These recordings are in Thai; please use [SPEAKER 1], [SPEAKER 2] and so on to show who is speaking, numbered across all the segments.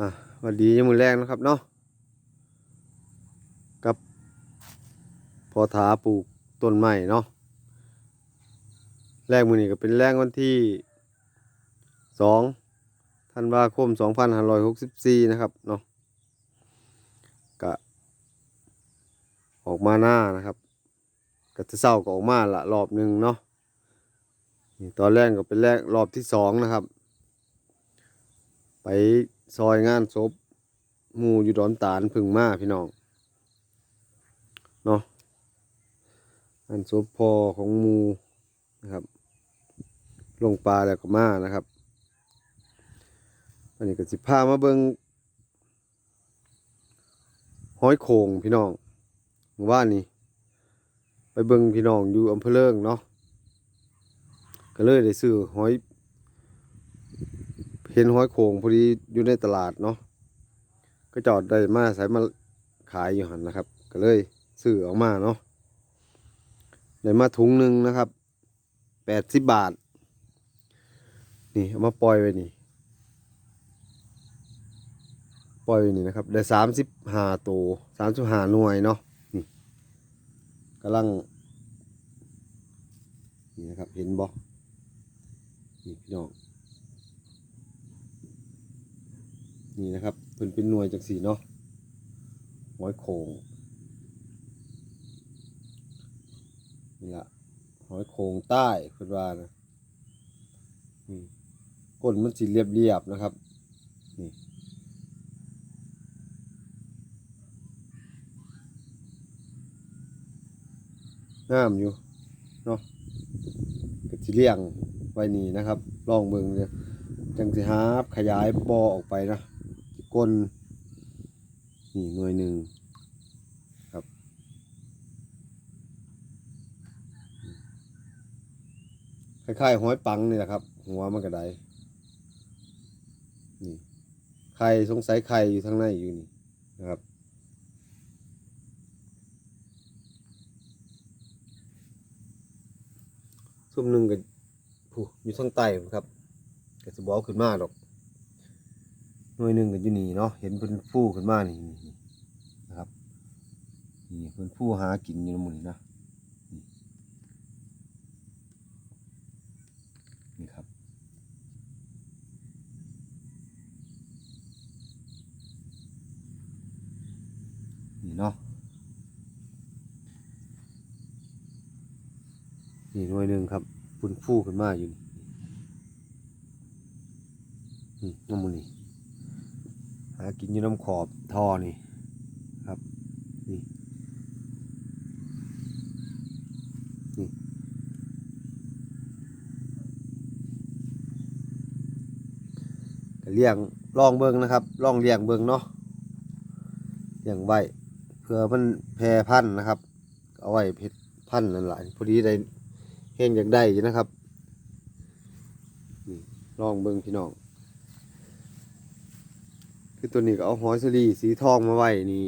[SPEAKER 1] อะสวัสดียังมือแรกนะครับเนาะกับพอถาปลูกต้นไม้เนาะแรกมือนี้ก็เป็นแรกวันที่สองธันวาคมสองพันห้าร้อยหกสิบสี่นะครับเนาะก็ออกมาหน้านะครับก็จะเศร้าก็ออกมาละรอบหนึ่งเนาะตอนแรกก็เป็นแรกรอบที่สองนะครับ ไป ซอยงานศพหมู่อยู่ดอนตาลพึ่งมาพี่น้องเนาะงานศพพอของหมูนะครับ ลงปลาแล้วก็มานะครับอันนี้ก็สิพามาเบิงห้อยโขงพี่น้องหมู่บ้านนี้ไปเบิงพี่น้องอยู่อำเภอเลิงเนาะก็เลยได้ซื้อห้อย เห็นห้อยโขงพอดีอยู่ในตลาดเนาะก็จอดได้มาใส่มาขายอยู่หันนะครับ ก็เลยซื้อออกมาเนาะได้มาถุงหนึ่งนะครับแปดสิบบาท นี่เอามาปล่อยไว้นี่ปล่อยไว้นี่นะครับ ได้สามสิบห้าตัวสามสิบห้าหน่วยเนาะนี่กำลังนี่นะครับเห็นบ่นี่พี่น้อง นี่นะครับเป็นเป็นหน่วยจากสีเนาะหอยโขงนี่ละหอยโขงใต้คุณว่านะนี่ก้นมันสีเรียบๆนะครับนี่งามอยู่เนาะก็สิเลี้ยงไว้นี่นะครับ ลองเบิ่งเลยจังสิหาขยายบอออกไปนะ ก้นนี่หน่วยหนึ่งครับ คล้ายๆหอยปังนี่แหละครับ หัวมันกระไดนี่ไข่สงสัยไข่อยู่ทางในอยู่นี่นะครับซุ่มหนึ่งกับผู้อยู่ทางใต้ครับก็จะบอกขึ้นมาดอก หน่วยหนึ่งก็อยู่นี่เนาะเห็นเพิ่นฟูขึ้นมานี่นี่นี่นะครับนี่เพิ่นฟูหากินอยู่ในหมู่นี่นะนี่นี่ครับนี่เนาะนี่หน่วยหนึ่งครับเพิ่นฟูขึ้นมาอยู่นี่นี่น้ำหมูนี่ หา กินอยู่น้ำขอบท่อนี่ครับนี่นี่กเลี้ยงลองเบิ่งนะครับลองเลี้ยงเบิ่งเนาะเลี้ยงไว้เพื่อมันแพร่พันธุ์นะครับ เอาไว้เพชรพันธุ์นั่นแหละพอดีได้เฮงอยากได้นะครับนี่ลองเบิ่งพี่น้อง ตัวนี้ก็เอาหอยสลีสีทองมาไว้นี่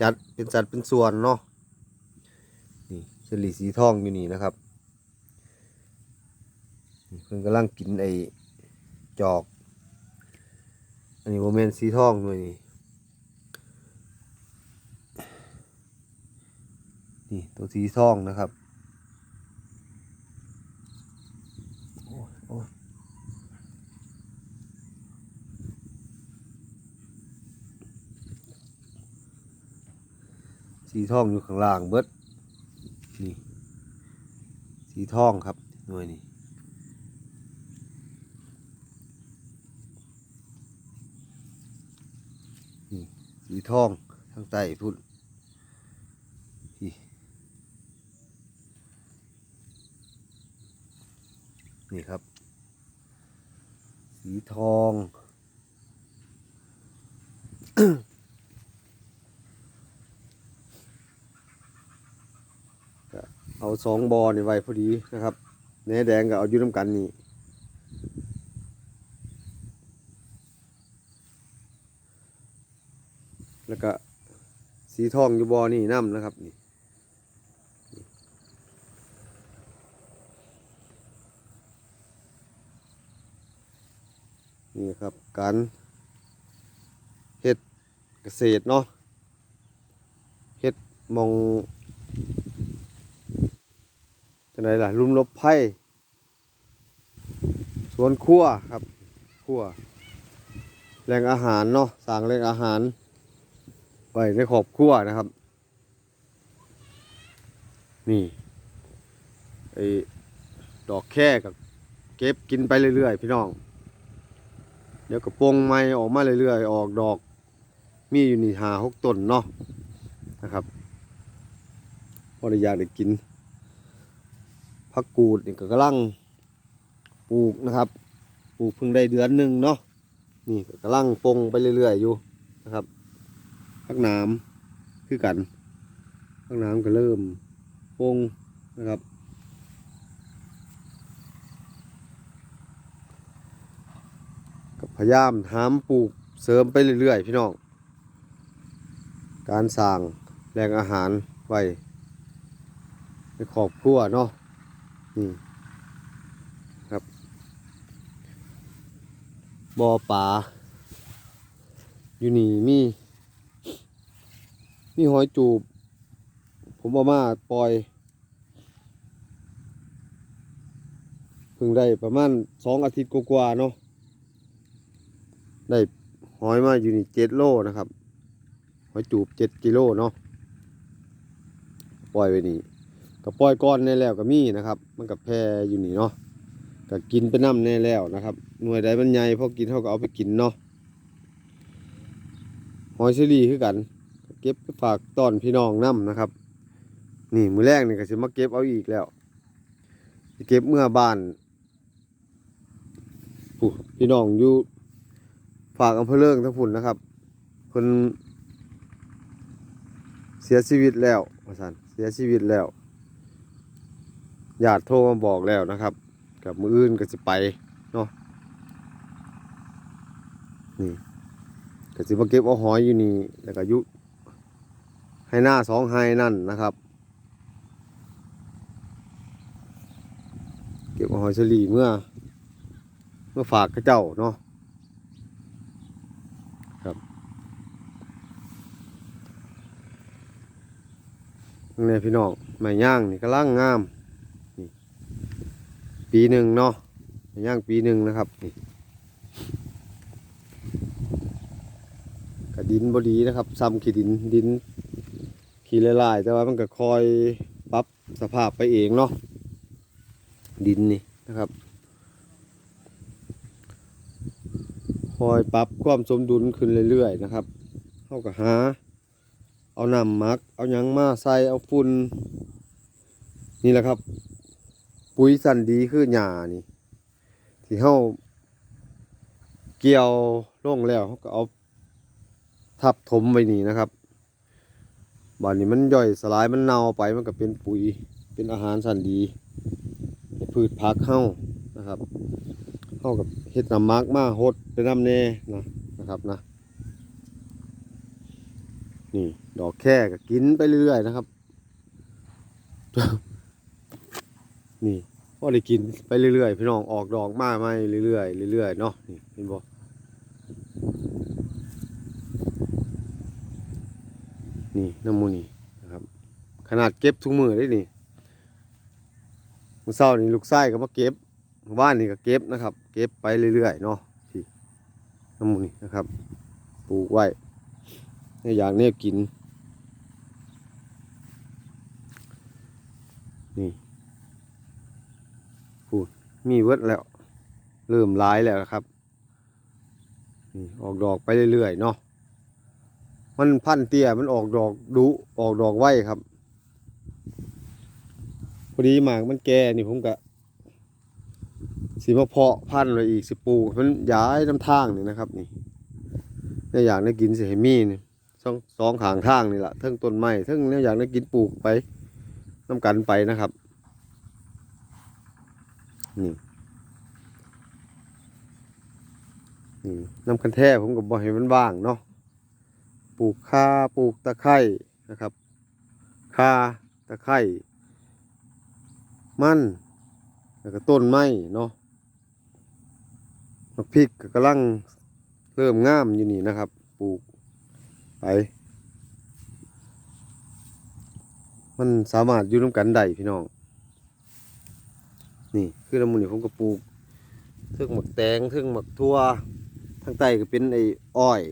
[SPEAKER 1] จัดเป็นสัดเป็นส่วนเนาะนี่สลีสีทองอยู่นี่นะครับเพิ่นกำลังกินไอจอก อันนี้โมเมนสีทองด้วยนี่นี่ตัวสีทองนะครับโอ้ยโอ้ย สีทองอยู่ข้างล่างเบิดนี่สีทองครับหน่วยนี่นี่สีทองทางใต้พุ่นนี่ครับ สีทอง เอา สองบอนี่ไว้พอดีนะครับแหนแดงก็เอาอยู่น้ำกันนี่แล้วก็สีทองอยู่บอนี่น้ำนะครับนี่นี่ครับการเห็ดเกษตรเนาะเฮ็ดมอง จังไดล่ะลุมลบไผ่สวนครัวครับครัวแหล่งอาหารเนาะสร้างแหล่งอาหารไว้ในครอบครัวนะครับ นี่ไอ้ดอกแค่กับเก็บกินไปเรื่อยๆ พี่น้อง เดี๋ยวกระโปรงไม้ออกมาเรื่อยๆ ออกดอก มีอยู่นี่หาหกต้นเนาะนะครับพอได้อยากได้กิน ผักกูดนี่ก็กำลังปลูกนะครับปลูกเพิ่งได้เดือนหนึ่งเนาะนี่ก็กำลังปงไปเรื่อยๆอยู่นะครับพักน้ำคือกันพักน้ำก็เริ่มปงนะครับก็พยายามหามปลูกเสริมไปเรื่อยๆพี่น้องการสร้างแหล่งอาหารไว้ในครอบครัวเนาะ นี่ครับบ่อปลาอยู่นี่มี มีหอยจูบ ผมเอามาปล่อยเพิ่งได้ประมาณสองอาทิตย์กว่าๆเนาะได้หอยมาอยู่นี่เจ็ดโลนะครับ หอยจูบเจ็ดกิโลเนาะปล่อยไว้นี่ ก็ปล่อยก้อนแน่แล้วก็มีนะครับ มันกับแพรอยู่นี่เนาะก็กินไปน้ำแน่แล้วนะครับ หน่วยใดมันใหญ่พอกินเขาก็เอาไปกินเนาะหอยเชอรี่คือกัน เก็บฝากตอนพี่น้องน้ำนะครับ นี่มือแรกนี่ก็จะมาเก็บเอาอีกแล้วเก็บเมื่อบ้านพี่น้องอยู่ฝากอำเภอเลิงทั้งพุ่นนะครับเพิ่นเสียชีวิตแล้วว่าซั่นเสียชีวิตแล้ว ญาติโทรมาบอกแล้วนะครับ กับมืออื่นก็สิไปเนาะนี่ก็สิมาเก็บเอาหอยอยู่นี่แล้วก็ยุให้หน้าสองไฮนั่นนะครับ เก็บเอาหอยเฉลี่เมื่อ เมื่อฝากกับเจ้าเนาะนี่พี่น้องไม้ย่างนี่ก็ล่างงาม ปีหนึ่งเนาะย่างปีหนึ่งนะครับนี่กระดินบดีนะครับซ้ำขี้ดินดินขี้ละลายๆแต่ว่ามันก็คอยปรับสภาพไปเองเนาะดินนี่นะครับ คอยปรับความสมดุลขึ้นเรื่อยๆนะครับเข้ากับหา เอาน้ำมัก เอายังมาใส่เอาฝุ่นนี่แหละครับ ปุ๋ยสันดีคือหญ้านี่ ที่เฮาเกี่ยวลงแล้วเขาก็เอาทับถมไว้นี่นะครับบานนี้มันย่อยสลายมันเน่าไปมันก็เป็นปุ๋ยเป็นอาหารสันดีพืชผักเฮานะครับเฮากับเฮ็ดน้ำมักมาหดไปน้ำแน่นะนะครับนะนี่ดอกแค่ก็กินไปเรื่อยๆนะครับ นี่พอได้กินไปเรื่อยๆ พี่น้องออกดอกมาไม่เรื่อยๆเรื่อยๆเนาะนี่เห็นบ่นี่น้ำมูนี่นะครับ ขนาดเก็บทุกมือได้นี่มือเช้านี่ลูกไส้ก็มาเก็บบ้านนี่ก็เก็บนะครับ เก็บไปเรื่อยๆเนาะพี่น้ำมูนี่นะครับปลูกไว้ในอย่างนี้กิน นี่ มีเวิร์ดแล้ว เริ่มร้ายแล้วครับนี่ออกดอกไปเรื่อยๆเนาะมันพันเตี้ยมันออกดอกดุออกดอกไวครับ พอดีหมากมันแก่นี่ผมกะสีมาเพาะพันธุ์ไว้อีกสิปูมันย้ายน้ำทางนี่นะครับ นี่ในอย่างได้กินเสียมีนี่สองสองขางทางนี่แหละทั้งต้นไม้ทั้งเนี่ยอยากได้กินปลูกไปน้ำกันไปนะครับ นี่นี่น้ำกันแท้ผมก็บอกให้มันว่างเนาะปลูกข่าปลูกตะไคร่นะครับข่าตะไคร่มันแล้วก็ต้นไม้เนาะมะพริกก็กำลังเริ่มงามอยู่นี่นะครับ ปลูกไป มันสามารถอยู่ร่วมกันได้พี่น้อง นี่คือละมุนนี่ผมก็ปลูกเทึงหมักแตงเทึงหมักทั่วทางใต้ก็เป็นไอ้อ้อย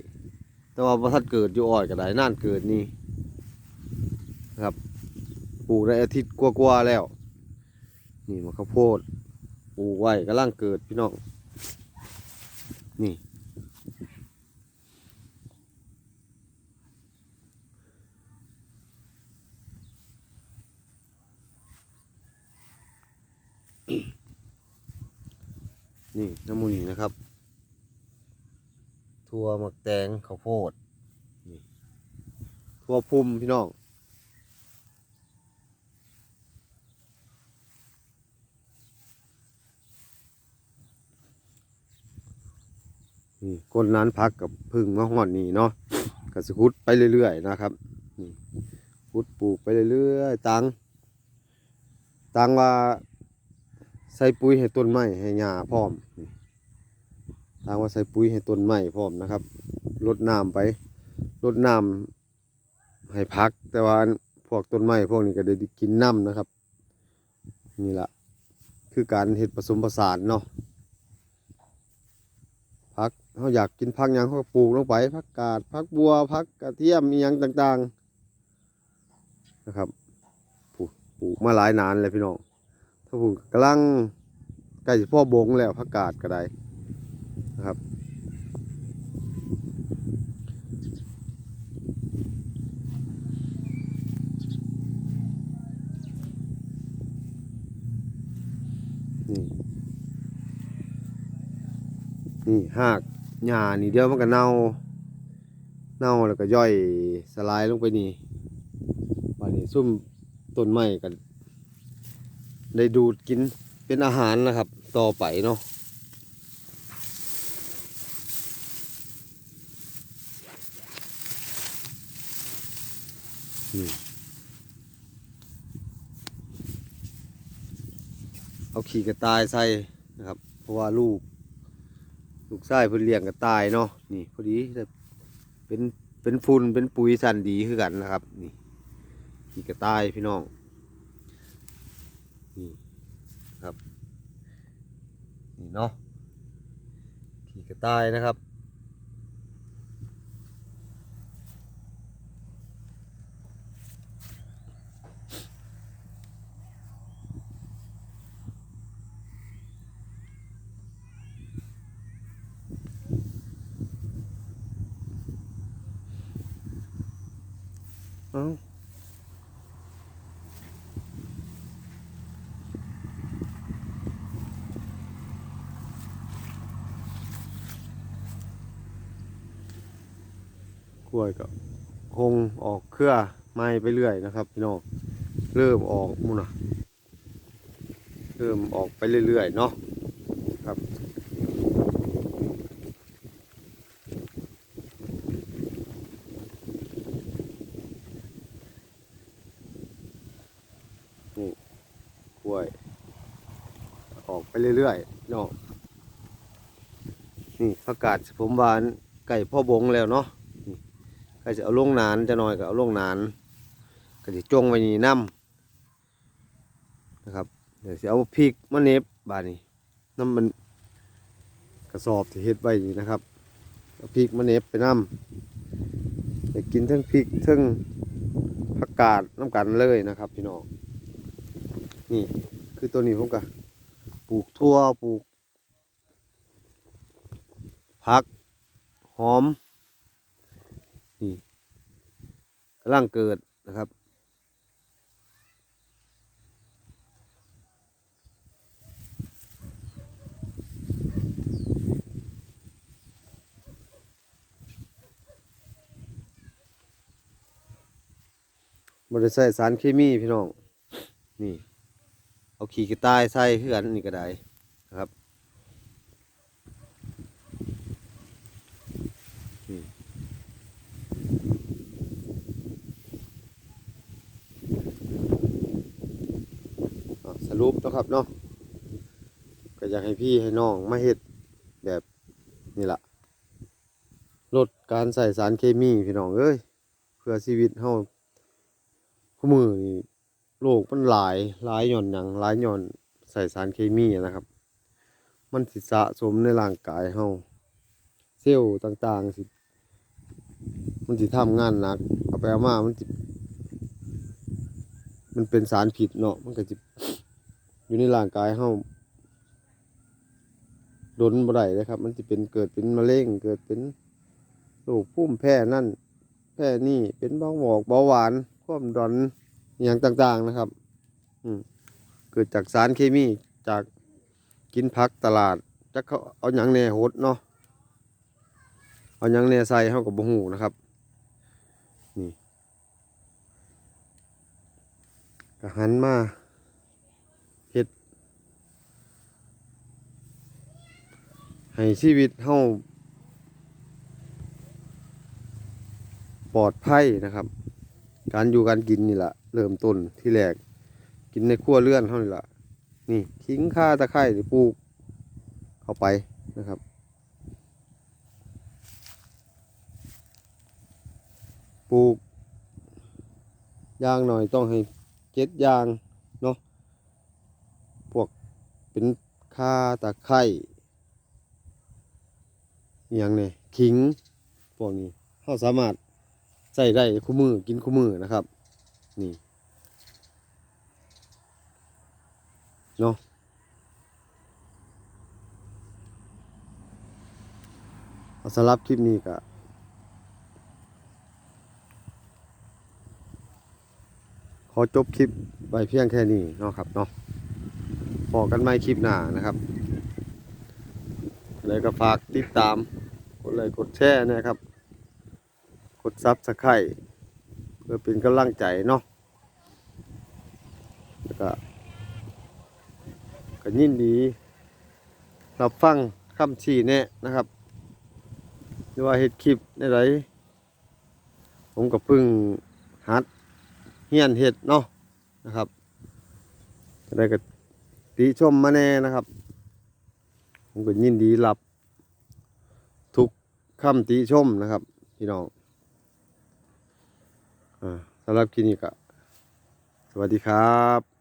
[SPEAKER 1] แต่ว่าบ่ทัดเกิดอยู่อ้อยก็ได้น่านเกิดนี่ครับปลูกได้อาทิตย์กว่าๆแล้ว นี่มะข้าวโพดปลูกไว้กำลังเกิดพี่น้องนี่น้ำมูนี่นะครับ ทั่ วหมักแตงข้าวโพดทั่วพุ่มพี่น้องนี่ก้นนั้นพักกับพึ่งมาหอดนี่เนาะก็สคุดไปเรื่อยๆนะครับนี่คุดปลูกไปเรื่อยๆตังตังว่าใส่ปุ๋ยให้ต้นไม้ให้หญ้าพร้อม นี่ตังว่าใส่ปุ๋ยให้ต้นไม้พร้อมนะครับรดน้ำไปรดน้ำให้พัก แต่ว่าพวกต้นไม้พวกนี้ก็ได้กินน้ำนะครับ นี่ละคือการเห็ดผสมผสานเนาะผักเขาอยากกินผักยังเขาปลูกลงไปผักกาดผักบัวผักกระเทียมมียังต่างๆนะครับปลูกปลูกมาหลายนานเลยพี่น้องถ้าปลูกกำลังใกล้จะพ่อบงแล้วผักกาดก็ได้ นะครับ นี่นี่หากหญ้านี่เดียวมันก็เน่า เน่าแล้วก็ย่อยสลายลงไปนี่วันนี้ซุ่มต้นไม้กันได้ดูดกินเป็นอาหารนะครับ ต่อไปเนาะนี่เอา ขี่กระต่ายใส่นะครับ เพราะว่าลูก ลูกไส้เพิ่นเลี้ยงกระต่ายเนาะนี่พอดีเป็นเป็นฝุ่นเป็นปุ๋ยสันดีคือกันนะครับ นี่ขี่กระต่ายพี่น้องนี่ครับนี่เนาะขี่กระต่ายนะครับ เอ้าก ล้วยก็คงออกเครือไม้ไปเรื่อยนะครับพี่น้องเริ่มออกมุนะเริ่มออกไปเรื่อยๆเนาะครับนี่กล้วย ออกไปเรื่อยๆเนาะนี่ประกาศผมวานไก่พ่อบงแล้วเนาะ ก็จะเอาลงนานจะน้อยก็เอาลงนานก็จะจงไว้นี่น้ำนะครับเดี๋ยวจะเอาพริกมะเน็บบาดนี้น้ำมันกระสอบที่เฮ็ดไว้นี่นะครับเอาพริกมะเน็บไปน้ำไปกินทั้งพริกทั้งผักกาดน้ำกันเลยนะครับ พี่น้องนี่คือตัวนี้ผมก็ปลูกทั่วปลูกผักหอม นี่ กำลังเกิดนะครับ บริใส่สารเคมีพี่น้อง นี่ เอาขี่กระต่ายใส่คือกันนี่ก็ได้นะครับ อะสรุปนะครับเนาะก็อยากให้พี่ให้น้องมาเฮ็ดแบบนี่ละลดการใส่สารเคมีพี่น้องเอ้ยเพื่อชีวิตเฮาผู้มือนี่โรคมันหลายหลายหย่อนหยังหลายหย่อนใส่สารเคมีนะครับ มันสิสะสมในร่างกายเฮาเซลล์ต่างๆสิมันสิทำงานหนักเอาไปเอามามันสิมันเป็นสารผิดเนาะมันก็สิ อยู่ในร่างกายเฮาโดนบ่ได้เลยครับ มันสิเป็นเกิดเป็นมะเร็งเกิดเป็นโรคภูมิแพ้นั่น แพ้นี่เป็นเบาหวอกเบาหวานความดันอย่างต่างๆนะครับ อืมเกิดจากสารเคมีจากกินผักตลาดจักเขาเอาหยังแน่โหดเนาะเอาหยังแน่ใส่เฮาก็บ่ฮู้นะครับนี่ก็หันมาเฮ็ด ให้ชีวิตเฮาปลอดภัยนะครับ การอยู่การกินนี่แหละเริ่มต้นที่แรกกินในครัวเรือนเท่านี้ละนี่ทิ้งข่าตะไคร้หรือปลูกเข้าไปนะครับ ปลูกยางหน่อยต้องให้เจ็ดยางเนาะพวกเป็นข่าตะไคร้ อย่างเนี่ยขิงพวกนี้เราสามารถใส่ได้คู่มือกินคู่มือนะครับ นี่เนาะเอาสำหรับคลิปนี้ก็ขอจบคลิปไว้เพียงแค่นี้เนาะครับเนาะพอกันใหม่คลิปหน้านะครับเลยก็ฝากติดตาม กดไลค์กดแชร์นะครับ กดซับสไครต์เพื่อเป็นกำลังใจเนาะแล้วก็ก็ยินดีรับฟังคำชี้แนะนะครับหรือว่าเฮ็ดคลิปในไรผมก็เพึ่งหัดเฮียนเฮ็ดเนาะนะครับจะได้ก็ติชมมาแน่นะครับ ผมก็ยินดีรับ คำติชมนะครับ พี่น้องอ่าสำหรับคลินิกสวัสดีครับ